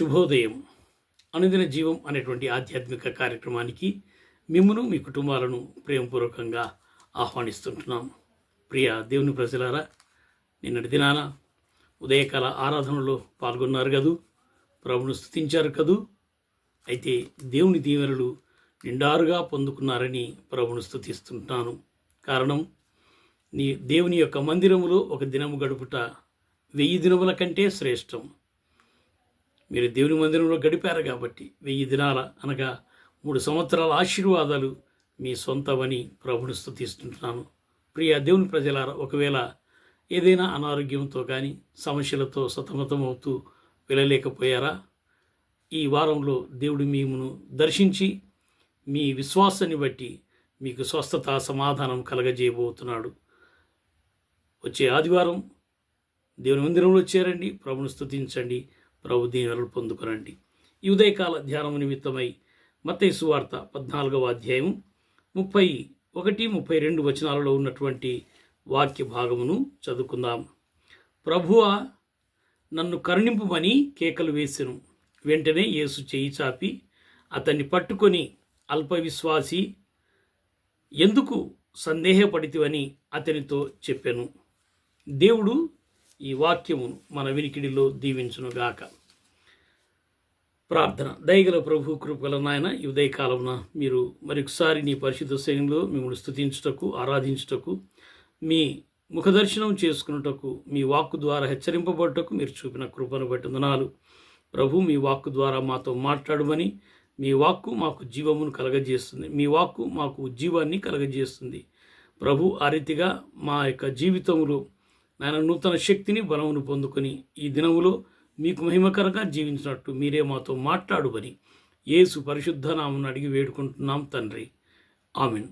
శుభోదయం. అనుదిన జీవం అనేటువంటి ఆధ్యాత్మిక కార్యక్రమానికి మిమ్మను మీ కుటుంబాలను ప్రేమపూర్వకంగా ఆహ్వానిస్తుంటున్నాం. ప్రియ దేవుని ప్రజలారా నిన్నటి దినాన ఉదయకాల ఆరాధనలో పాల్గొన్నారు కదూ ప్రభును స్థుతించారు కదూ అయితే దేవుని దీవెనలు నిండారుగా పొందుకున్నారని ప్రభును స్థుతిస్తుంటున్నాను కారణం నీ దేవుని యొక్క మందిరములో ఒక దినము గడుపుట వెయ్యి దినముల కంటే శ్రేష్టం. మీరు దేవుని మందిరంలో గడిపారు కాబట్టి వెయ్యి దినాల అనగా మూడు సంవత్సరాల ఆశీర్వాదాలు మీ సొంతమని ప్రభుని స్థుతిస్తుంటున్నాను ప్రియ దేవుని ప్రజలారా ఒకవేళ ఏదైనా అనారోగ్యంతో కానీ సమస్యలతో సతమతమవుతూ వెళ్ళలేకపోయారా? ఈ వారంలో దేవుడు మేమును దర్శించి మీ విశ్వాసాన్ని బట్టి మీకు స్వస్థత సమాధానం కలగజేయబోతున్నాడు. వచ్చే ఆదివారం దేవుని మందిరంలో చేరండి ప్రభును స్థుతించండి ప్రభు దీవెనలు పొందుకురండి ఈ ఉదయకాల ధ్యానం నిమిత్తమై మత్తయి సువార్త పద్నాలుగవ అధ్యాయం ముప్పై ఒకటి ముప్పై రెండు వచనాలలో ఉన్నటువంటి వాక్య భాగమును చదువుకుందాం. ప్రభువ నన్ను కరుణింపుమని కేకలు వేసెను. వెంటనే యేసు చేయి చాపి అతన్ని పట్టుకొని అల్పవిశ్వాసి ఎందుకు సందేహపడితివని అతనితో చెప్పాను. దేవుడు ఈ వాక్యమును మన వినికిడిలో దీవించునుగాక. ప్రార్థన. దయగల ప్రభు కృపగల నాయన ఈ ఉదయకాలమున మీరు మరొకసారి నీ పరిశుద్ధ శైలిలో మిమ్మల్ని స్థుతించుటకు ఆరాధించుటకు మీ ముఖదర్శనం చేసుకున్నటకు మీ వాక్కు ద్వారా హెచ్చరింపబడటకు మీరు చూపిన కృపను బట్టి వందనాలు. ప్రభు మీ వాక్కు ద్వారా మాతో మాట్లాడమని మీ వాక్కు మాకు జీవమును కలగజేస్తుంది. మీ వాక్కు మాకు జీవాన్ని కలగజేస్తుంది. ప్రభు ఆ రీతిగా మా యొక్క జీవితంలో నాయన నూతన శక్తిని బలమును పొందుకొని ఈ దినములో మీకు మహిమకరంగా జీవించినట్టు మీరే మాతో మాట్లాడుమని యేసు పరిశుద్ధ నామను అడిగి వేడుకుంటున్నాం తండ్రి. ఆమెన్.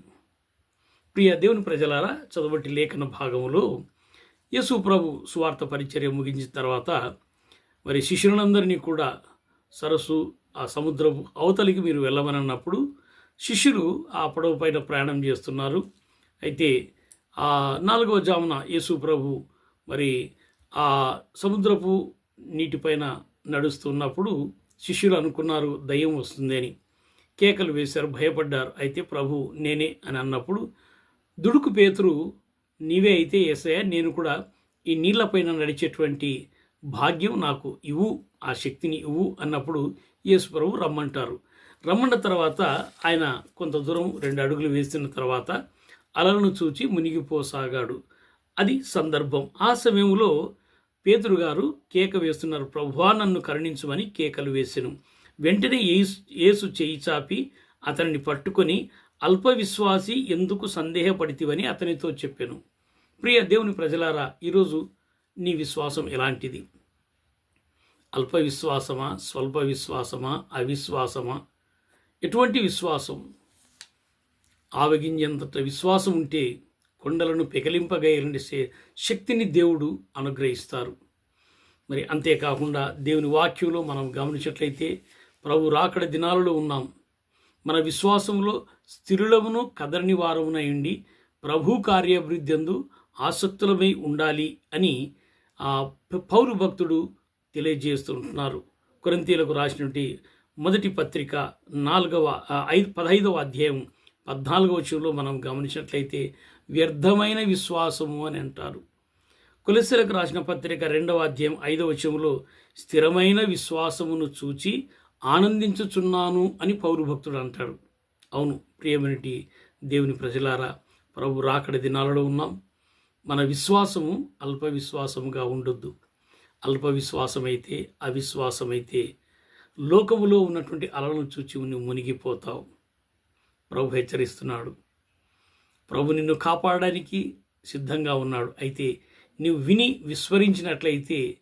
ప్రియ దేవుని ప్రజలారా చదవటి లేఖన భాగంలో యేసు ప్రభు సువార్త పరిచర్య ముగించిన తర్వాత మరి శిష్యులందరినీ కూడా సరస్సు ఆ సముద్రపు అవతలికి మీరు వెళ్ళమనన్నప్పుడు శిష్యులు ఆ పడవ పైన ప్రయాణం చేస్తున్నారు. అయితే ఆ నాలుగవ జామున యేసు ప్రభు మరి ఆ సముద్రపు నీటిపైన నడుస్తున్నప్పుడు శిష్యులు అనుకున్నారు దయ్యం వస్తుంది అని. కేకలు వేశారు భయపడ్డారు. అయితే ప్రభు నేనే అని అన్నప్పుడు దుడుకు పేతురు నీవే అయితే ఏసయ్య నేను కూడా ఈ నీళ్ళపైన నడిచేటువంటి భాగ్యం నాకు ఇవ్వు ఆ శక్తిని ఇవ్వు అన్నప్పుడు యేసు ప్రభు రమ్మంటారు. రమ్మన్న తర్వాత ఆయన కొంత దూరం రెండు అడుగులు వేసిన తర్వాత అలలను చూచి మునిగిపోసాగాడు. అది సందర్భం. ఆ సమయంలో పేతురు గారు కేక వేస్తున్నారు. ప్రభువా నన్ను కరుణించమని కేకలు వేసెను. వెంటనే ఏసు ఏసు చేయి చాపి అతనిని పట్టుకొని అల్ప విశ్వాసి ఎందుకు సందేహపడితివని అతనితో చెప్పాను. ప్రియ దేవుని ప్రజలారా ఈరోజు నీ విశ్వాసం ఎలాంటిది? అల్ప విశ్వాసమా స్వల్ప విశ్వాసమా అవిశ్వాసమా? ఎటువంటి విశ్వాసం? ఆవగించేంత విశ్వాసం ఉంటే కొండలను పెకలింపగలిగే శక్తిని దేవుడు అనుగ్రహిస్తారు. మరి అంతేకాకుండా దేవుని వాక్యంలో మనం గమనించినట్లయితే ప్రభు రాకడ దినాలలో ఉన్నాం. మన విశ్వాసంలో స్థిరులమును కదరని వారమునయుండి ప్రభు కార్యాభివృద్ధి అందు ఆసక్తులమై ఉండాలి అని ఆ పౌరు భక్తుడు తెలియజేస్తుంటున్నారు కొరంతీలకు రాసినటువంటి మొదటి పత్రిక నాలుగవ ఐదు పదహైదవ అధ్యాయం పద్నాలుగవ వచనంలో మనం గమనించినట్లయితే వ్యర్థమైన విశ్వాసము అని అంటారు. కులశలకు రాసిన పత్రిక రెండవ అధ్యాయం ఐదవ వచనంలో స్థిరమైన విశ్వాసమును చూచి ఆనందించుచున్నాను అని పౌరు భక్తుడు అంటాడు. అవును ప్రియమనిటి దేవుని ప్రజలారా ప్రభు రాకడ దినాలలో ఉన్నాం. మన విశ్వాసము అల్ప విశ్వాసముగా ఉండొద్దు. అల్ప విశ్వాసమైతే అవిశ్వాసమైతే లోకములో ఉన్నటువంటి అలలను చూచి నువ్వు మునిగిపోతావు. ప్రభు హెచ్చరిస్తున్నాడు. ప్రభు నిన్ను కాపాడడానికి సిద్ధంగా ఉన్నాడు. అయితే నీవు విని విస్మరించినట్లయితే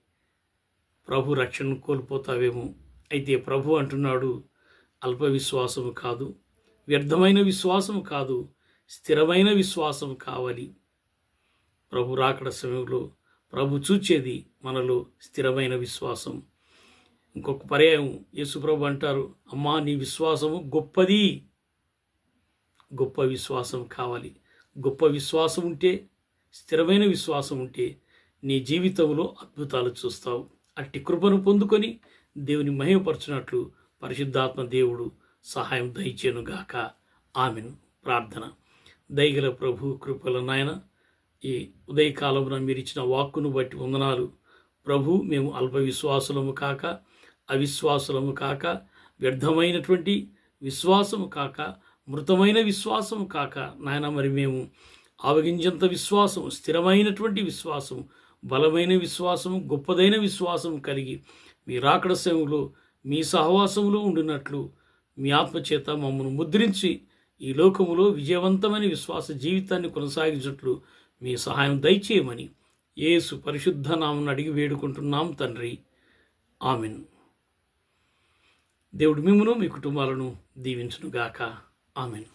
ప్రభు రక్షణను కోల్పోతావేమో. అయితే ప్రభు అంటున్నాడు అల్ప విశ్వాసము కాదు వ్యర్థమైన విశ్వాసము కాదు స్థిరమైన విశ్వాసం కావాలి. ప్రభు రాకడ సమయంలో ప్రభు చూచేది మనలో స్థిరమైన విశ్వాసం. ఇంకొక పర్యాయం యేసుప్రభు అంటారు అమ్మా నీ విశ్వాసము గొప్పది. గొప్ప విశ్వాసం కావాలి. గొప్ప విశ్వాసం ఉంటే స్థిరమైన విశ్వాసం ఉంటే నీ జీవితంలో అద్భుతాలు చూస్తావు. అట్టి కృపను పొందుకొని దేవుని మహిమపరచినట్లు పరిశుద్ధాత్మ దేవుడు సహాయం దయచేనుగాక ఆమెను. ప్రార్థన. దయగల ప్రభు కృపల నాయన ఈ ఉదయకాలమున మీరు ఇచ్చిన వాక్కును బట్టి వందనాలు. ప్రభు మేము అల్ప విశ్వాసులము కాక అవిశ్వాసులము కాక వ్యర్థమైనటువంటి విశ్వాసము కాక మృతమైన విశ్వాసం కాక నాయన మరి మేము ఆవగించేంత విశ్వాసం స్థిరమైనటువంటి విశ్వాసం బలమైన విశ్వాసం గొప్పదైన విశ్వాసం కలిగి మీ రాకడ సేవలో మీ సహవాసములో ఉండినట్లు మీ ఆత్మచేత మమ్మల్ని ముద్రించి ఈ లోకములో విజయవంతమైన విశ్వాస జీవితాన్ని కొనసాగించినట్లు మీ సహాయం దయచేయమని యేసు పరిశుద్ధ నామను అడిగి వేడుకుంటున్నాం తండ్రి. ఆమెన్. దేవుడు మిమ్మను మీ కుటుంబాలను దీవించునుగాక. ఆమెన్